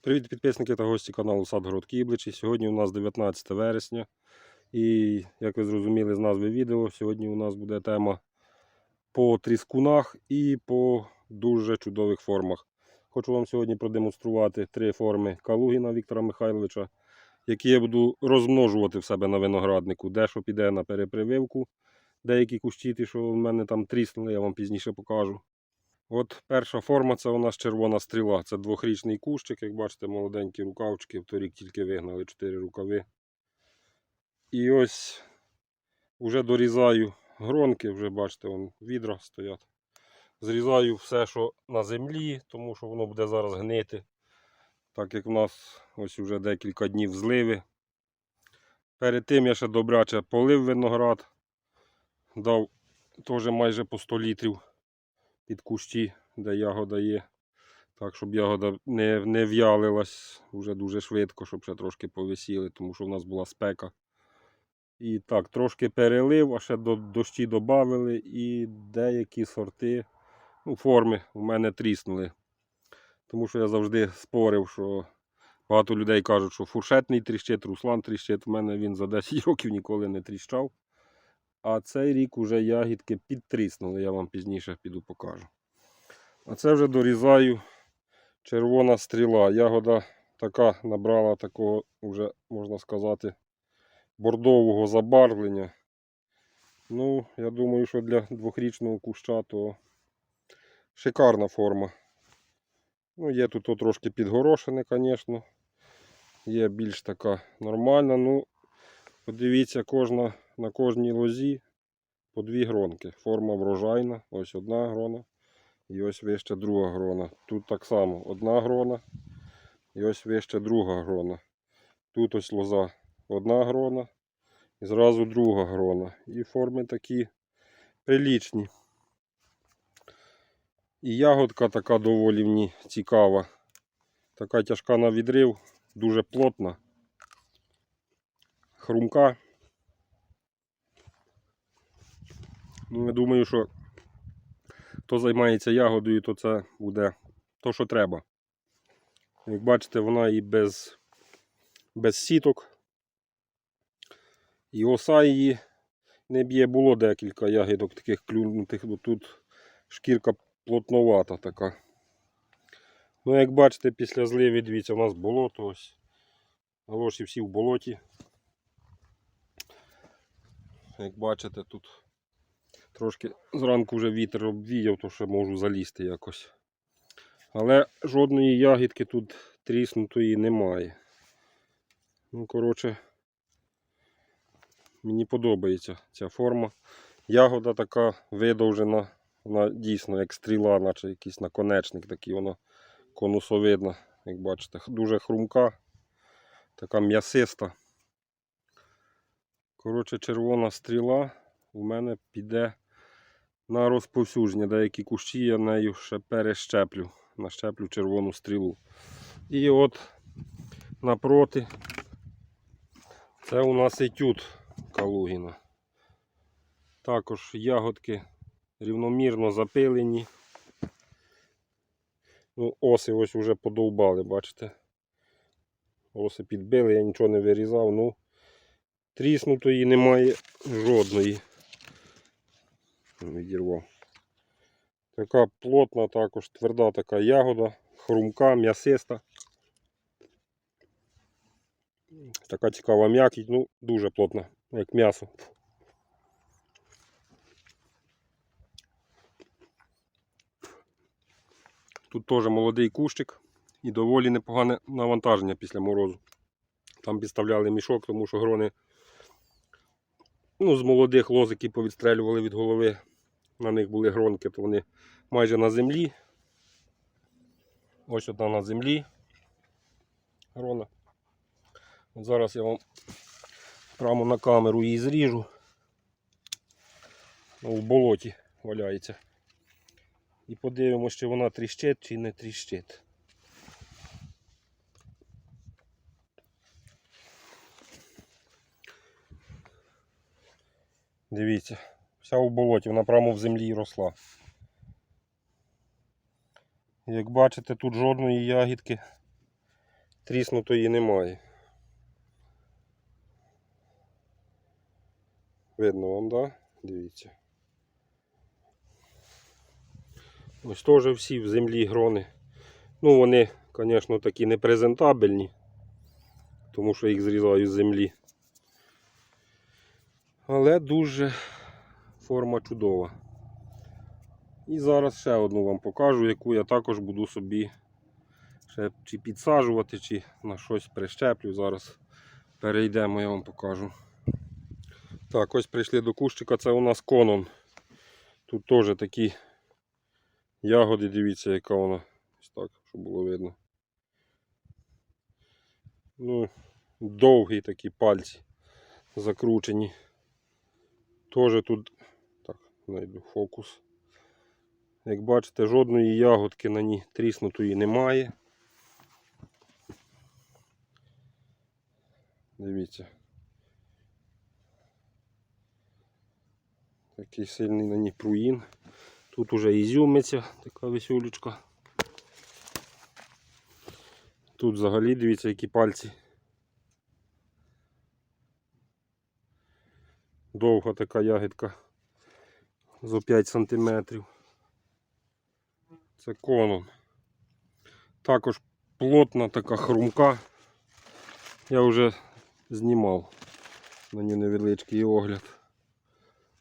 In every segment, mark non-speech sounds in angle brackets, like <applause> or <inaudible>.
Привіт підписники та гості каналу Садгород Кібличі. Сьогодні у нас 19 вересня. І як ви зрозуміли з назви відео, сьогодні у нас буде тема по тріскунах і по дуже чудових формах. Хочу вам сьогодні продемонструвати три форми Калугіна Віктора Михайловича, які я буду розмножувати в себе на винограднику. Дещо піде на перепрививку. Деякі кущі, що в мене там тріснули, я вам пізніше покажу. От перша форма це у нас червона стріла. Це двохрічний кущик, як бачите, молоденькі рукавчики. Вторік тільки вигнали 4 рукави. І ось вже дорізаю гронки, вже бачите, вон відра стоять. Зрізаю все, що на землі, тому що воно буде зараз гнити. Так як в нас ось вже декілька днів зливи. Перед тим я ще добряче полив виноград, дав теж майже по 100 літрів під кущі, де ягода є. Так, щоб ягода не, не в'ялилась вже дуже швидко, щоб ще трошки повисіли, тому що в нас була спека. І так, трошки перелив, а ще до дощі додали, і деякі сорти, ну, форми у мене тріснули. Тому що я завжди спорив, що багато людей кажуть, що фуршетний тріщить, руслан тріщить. У мене він за 10 <laughs> років ніколи не тріщав. А цей рік уже ягідки підтріснули, я вам пізніше піду покажу. А це вже дорізаю червона стріла. Ягода така набрала такого, вже, можна сказати, бордового забарвлення. Ну, я думаю, що для двохрічного куща то шикарна форма. Ну, є тут трошки підгорошене, звісно. Є більш така нормальна. Ну, подивіться, кожна, на кожній лозі по дві гронки. Форма врожайна. Ось одна грона. І ось вище друга грона. Тут так само одна грона. І ось вище друга грона. Тут ось лоза одна грона. І зразу друга грона. І форми такі прилічні. І ягодка така доволі мені цікава. Така тяжка на відрив, дуже плотна. Хрумка. Ну, я думаю, що хто займається ягодою, то це буде то, що треба. Як бачите, вона і без, без сіток. І оса її не б'є, було декілька ягідок таких клюнутих, бо тут шкірка плотновата така. Ну, як бачите, після зливи, дивіться, у нас болото ось. Галоші всі в болоті. Як бачите, тут трошки зранку вже вітер обвіяв, то ще можу залізти якось. Але жодної ягідки тут тріснутої немає. Ну, коротше, мені подобається ця форма. Ягода така видовжена, вона дійсно як стріла, наче якийсь наконечник такий, вона конусовидна, як бачите, дуже хрумка, така м'ясиста. Коротше, червона стріла у мене піде на розповсюдження. Деякі кущі я нею ще перещеплю, нащеплю червону стрілу. І от напроти це у нас етюд Калугіна. Також ягодки рівномірно запилені. Ну, оси ось вже подовбали, бачите. Оси підбили, я нічого не вирізав, ну тріснутої немає жодної. Відірвав. Така плотна, також тверда така ягода, хрумка, м'ясиста. Така цікава м'якість, ну дуже плотна, як м'ясо. Тут теж молодий кущик і доволі непогане навантаження після морозу. Там підставляли мішок, тому що грони ну, з молодих лоз, які повідстрелювали від голови. На них були гронки, то вони майже на землі. Ось одна на землі. Грона. От зараз я вам прямо на камеру її зріжу. Ну, в болоті валяється. І подивимося, чи вона тріщить чи не тріщить. Дивіться, вся у болоті, вона прямо в землі росла. Як бачите, тут жодної ягідки тріснутої немає. Видно вам, так? Да? Дивіться. Ось теж всі в землі грони. Ну, вони, звісно, такі непрезентабельні, тому що їх зрізаю з землі. Але дуже форма чудова. І зараз ще одну вам покажу, яку я також буду собі ще чи підсаджувати, чи на щось прищеплю. Зараз перейдемо, я вам покажу. Так, ось прийшли до кущика, це у нас конон. Тут теж такі ягоди, дивіться, яка вона. Ось так, щоб було видно. Ну, довгі такі пальці закручені. Теж тут, так, знайду фокус. Як бачите, жодної ягодки на ній тріснутої немає. Дивіться. Такий сильний на ній пруїн. Тут уже ізюмиця, така веселючка. Тут взагалі дивіться, які пальці. Довга така ягідка зо 5 сантиметрів. Це коном. Також плотна така хрумка. Я вже знімав на ній невеличкий огляд.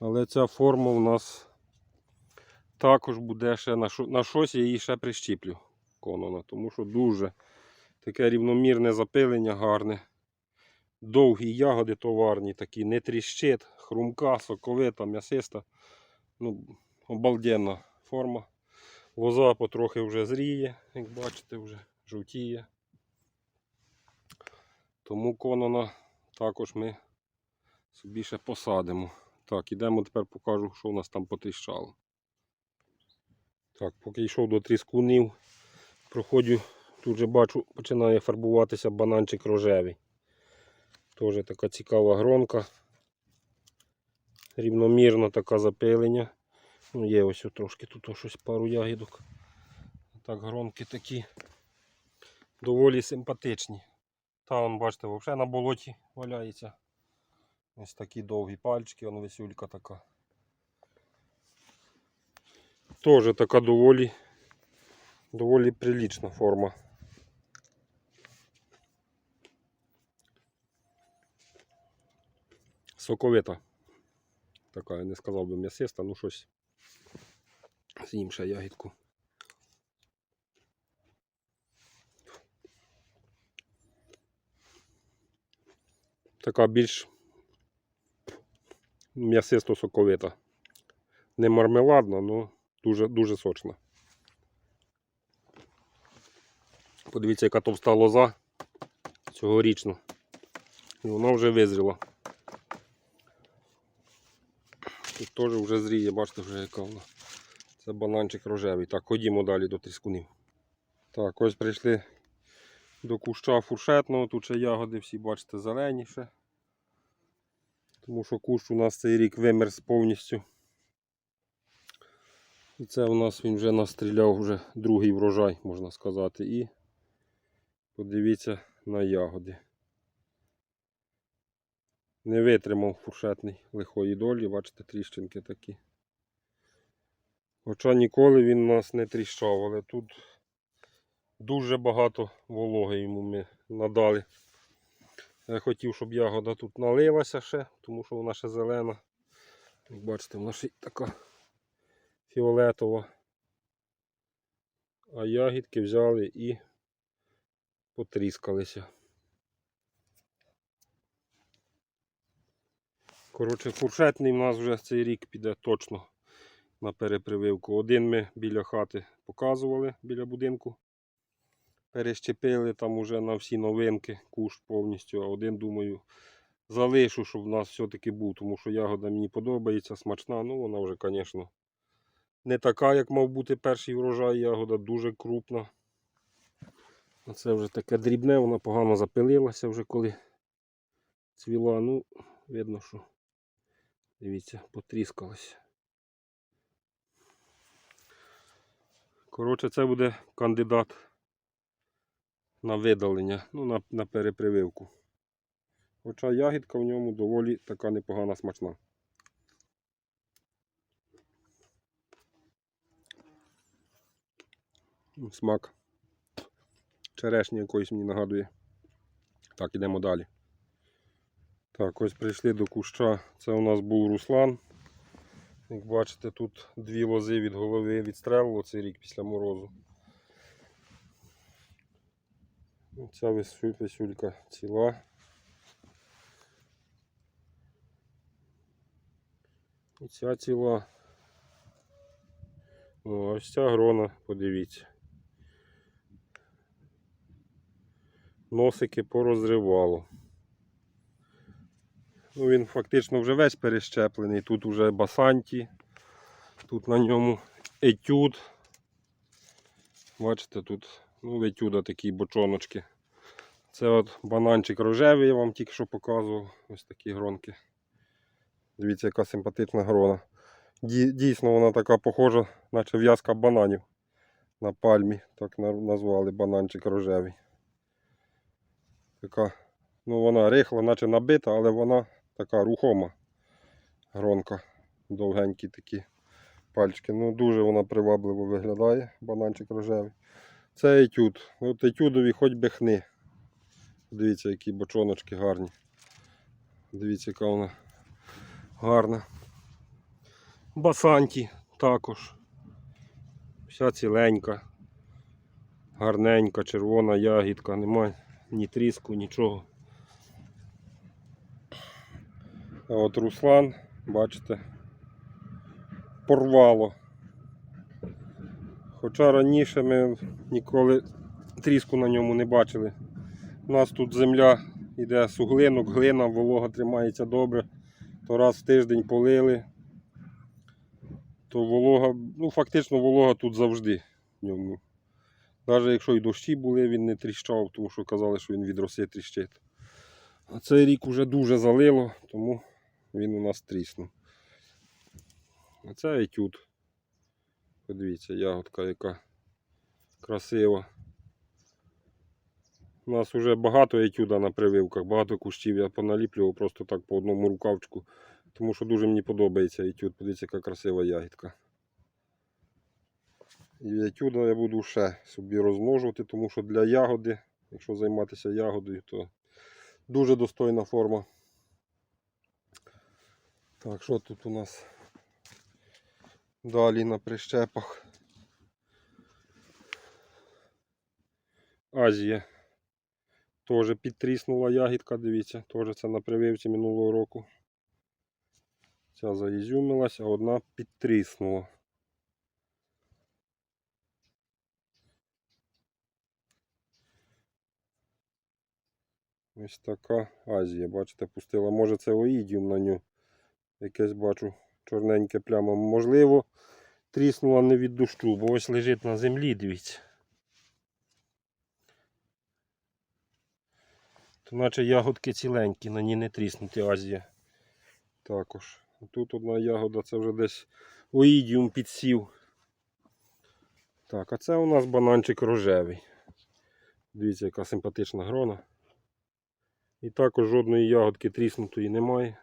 Але ця форма у нас також буде ще на, шо, на щось я її ще прищіплю конона, тому що дуже таке рівномірне запилення гарне. Довгі ягоди товарні, такі, не тріщить, хрумка, соковита, м'ясиста. Ну, обалденна форма. Лоза потрохи вже зріє, як бачите, вже жовтіє. Тому конона також ми собі ще посадимо. Так, ідемо тепер покажу, що у нас там потріщало. Так, поки йшов до тріскунів, проходжу, тут же бачу, починає фарбуватися бананчик рожевий. Теж така цікава гронка. Рівномірно така запилення. Ну, є ось трошки тут щось пару ягідок. Так, гронки такі доволі симпатичні. Та вон, бачите, взагалі на болоті валяється. Ось такі довгі пальчики, вон весюлька така. Теж така доволі, доволі прилічна форма. Соковита. Така, я не сказав би м'ясиста, ну щось. З'їм ще ягідку. Така більш м'ясисто соковита. Не мармеладна, але дуже, дуже сочна. Подивіться, яка товста лоза цьогорічна. І вона вже визріла. Тут теж вже зріє, бачите, вже яка вона. Це бананчик рожевий. Так, ходімо далі до тріскунів. Так, ось прийшли до куща фуршетного. Тут ще ягоди всі, бачите, зелені ще. Тому що кущ у нас цей рік вимерз повністю. І це у нас він вже настріляв вже другий врожай, можна сказати. І подивіться на ягоди. Не витримав фуршетний лихої долі, бачите, тріщинки такі. Хоча ніколи він у нас не тріщав, але тут дуже багато вологи йому ми надали. Я хотів, щоб ягода тут налилася ще, тому що вона ще зелена. Як бачите, вона ще така фіолетова. А ягідки взяли і потріскалися. Коротше, фуршетний в нас вже цей рік піде точно на перепрививку. Один ми біля хати показували біля будинку. Перещепили там уже на всі новинки куш повністю, а один, думаю, залишу, щоб в нас все-таки був, тому що ягода мені подобається, смачна. Ну, вона вже, звісно, не така, як мав бути перший врожай. Ягода дуже крупна. Це вже таке дрібне, вона погано запилилася вже коли цвіла. Ну, видно, що дивіться, потріскалася. Коротше, це буде кандидат на видалення, ну, на, на перепрививку. Хоча ягідка в ньому доволі така непогана смачна. Смак черешні якоїсь мені нагадує. Так, ідемо далі. Так, ось прийшли до куща. Це у нас був Руслан. Як бачите, тут дві лози від голови відстрелило цей рік після морозу. Ця висю- висюлька ціла. І ця ціла. О, ось ця грона, подивіться. Носики порозривало. Ну, він фактично вже весь перещеплений. Тут вже басанті, тут на ньому етюд. Бачите, тут ну, етюда такі бочоночки. Це от бананчик рожевий, я вам тільки що показував. Ось такі гронки. Дивіться, яка симпатична грона. Дійсно, вона така похожа, наче в'язка бананів на пальмі. Так назвали бананчик рожевий. Така, ну вона рихла, наче набита, але вона така рухома гронка. Довгенькі такі пальчики. Ну дуже вона привабливо виглядає, бананчик рожевий. Це етюд. От етюдові хоч би хни. Дивіться, які бочоночки гарні. Дивіться, яка вона гарна. Басанті також. Вся ціленька, гарненька, червона ягідка, немає ні тріску, нічого. А от Руслан, бачите, порвало. Хоча раніше ми ніколи тріску на ньому не бачили. У нас тут земля йде суглинок, глина, волога тримається добре. То раз в тиждень полили, то волога, ну фактично волога тут завжди в ньому. Навіть якщо і дощі були, він не тріщав, тому що казали, що він від роси тріщить. А цей рік уже дуже залило, тому він у нас тріснув. А це етюд. Подивіться, ягодка яка красива. У нас вже багато етюда на прививках, багато кущів. Я поналіплював просто так по одному рукавчику, тому що дуже мені подобається етюд. Подивіться, яка красива ягідка. І етюда я буду ще собі розмножувати, тому що для ягоди, якщо займатися ягодою, то дуже достойна форма. Так, що тут у нас далі на прищепах? Азія. Теж підтріснула ягідка, дивіться, теж це на прививці минулого року. Ця заізюмилась, а одна підтріснула. Ось така Азія, бачите, пустила. Може це оїдіум на ню. Якесь бачу чорненьке пляма. Можливо, тріснула не від дощу, бо ось лежить на землі, дивіться. То наче ягодки ціленькі, на ній не тріснуті Азія. Також. Тут одна ягода, це вже десь оїдіум підсів. Так, а це у нас бананчик рожевий. Дивіться, яка симпатична грона. І також жодної ягодки тріснутої немає.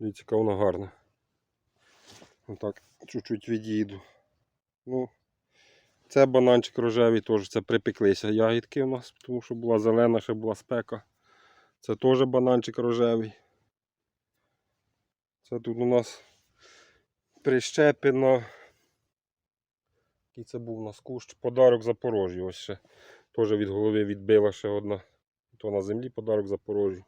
Дивіться, яка вона гарна. Отак, чуть-чуть відійду. Ну, це бананчик рожевий, теж це припеклися ягідки у нас, тому що була зелена, ще була спека. Це теж бананчик рожевий. Це тут у нас прищепено. Який це був у нас кущ? Подарок Запорожжю. Ось ще теж від голови відбила ще одна. То на землі подарок Запорожжю.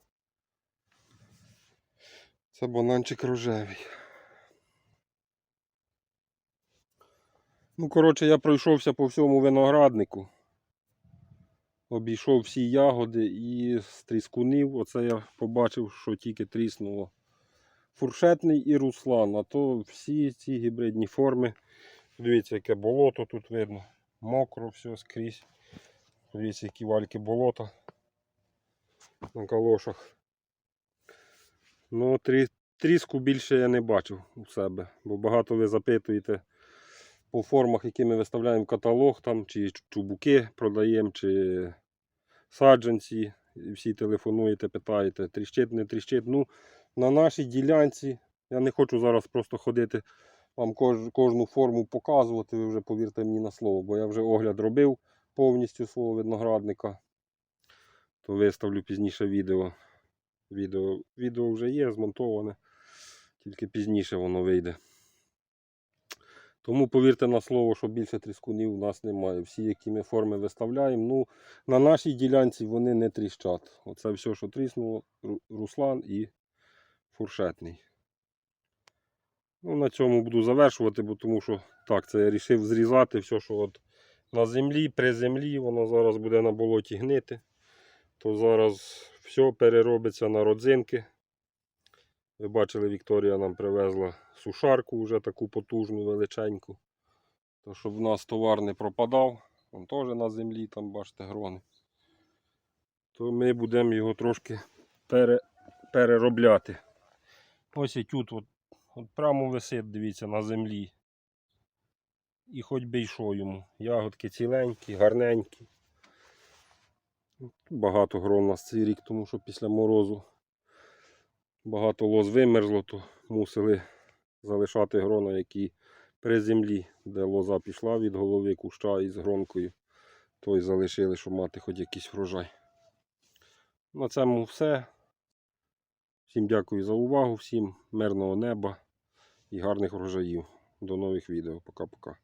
Це бананчик рожевий. Ну, коротше, я пройшовся по всьому винограднику. Обійшов всі ягоди і з тріскунів. Оце я побачив, що тільки тріснуло. Фуршетний і руслан. А то всі ці гібридні форми. Дивіться, яке болото тут видно. Мокро все скрізь. Дивіться, які вальки болота на калошах. Ну, тріску більше я не бачив у себе, бо багато ви запитуєте, по формах, які ми виставляємо каталог, там, чи чубуки продаємо, чи саджанці. І всі телефонуєте, питаєте, тріщить, не тріщить. Ну, на нашій ділянці я не хочу зараз просто ходити вам кож, кожну форму показувати, ви вже повірте мені на слово, бо я вже огляд робив повністю свого виноградника. То виставлю пізніше відео. Відео, відео вже є змонтоване, тільки пізніше воно вийде. Тому повірте на слово, що більше тріскунів у нас немає. Всі, які ми форми виставляємо, ну, на нашій ділянці вони не тріщать. Оце все, що тріснуло, Руслан і фуршетний. Ну, на цьому буду завершувати, бо тому що так, це я вирішив зрізати все, що от на землі, при землі, воно зараз буде на болоті гнити. То зараз все переробиться на родзинки. Ви бачили, Вікторія нам привезла сушарку вже таку потужну, величеньку. То щоб в нас товар не пропадав, він теж на землі, там бачите, грони. То ми будемо його трошки пере, переробляти. Ось і тут от, от прямо висить, дивіться, на землі. І хоч би й що йому. Ягодки ціленькі, гарненькі. Багато грон у нас цей рік, тому що після морозу багато лоз вимерзло, то мусили залишати грона, які при землі, де лоза пішла від голови куща із гронкою, то й залишили, щоб мати хоч якийсь врожай. На цьому все. Всім дякую за увагу, всім мирного неба і гарних врожаїв. До нових відео. Пока-пока.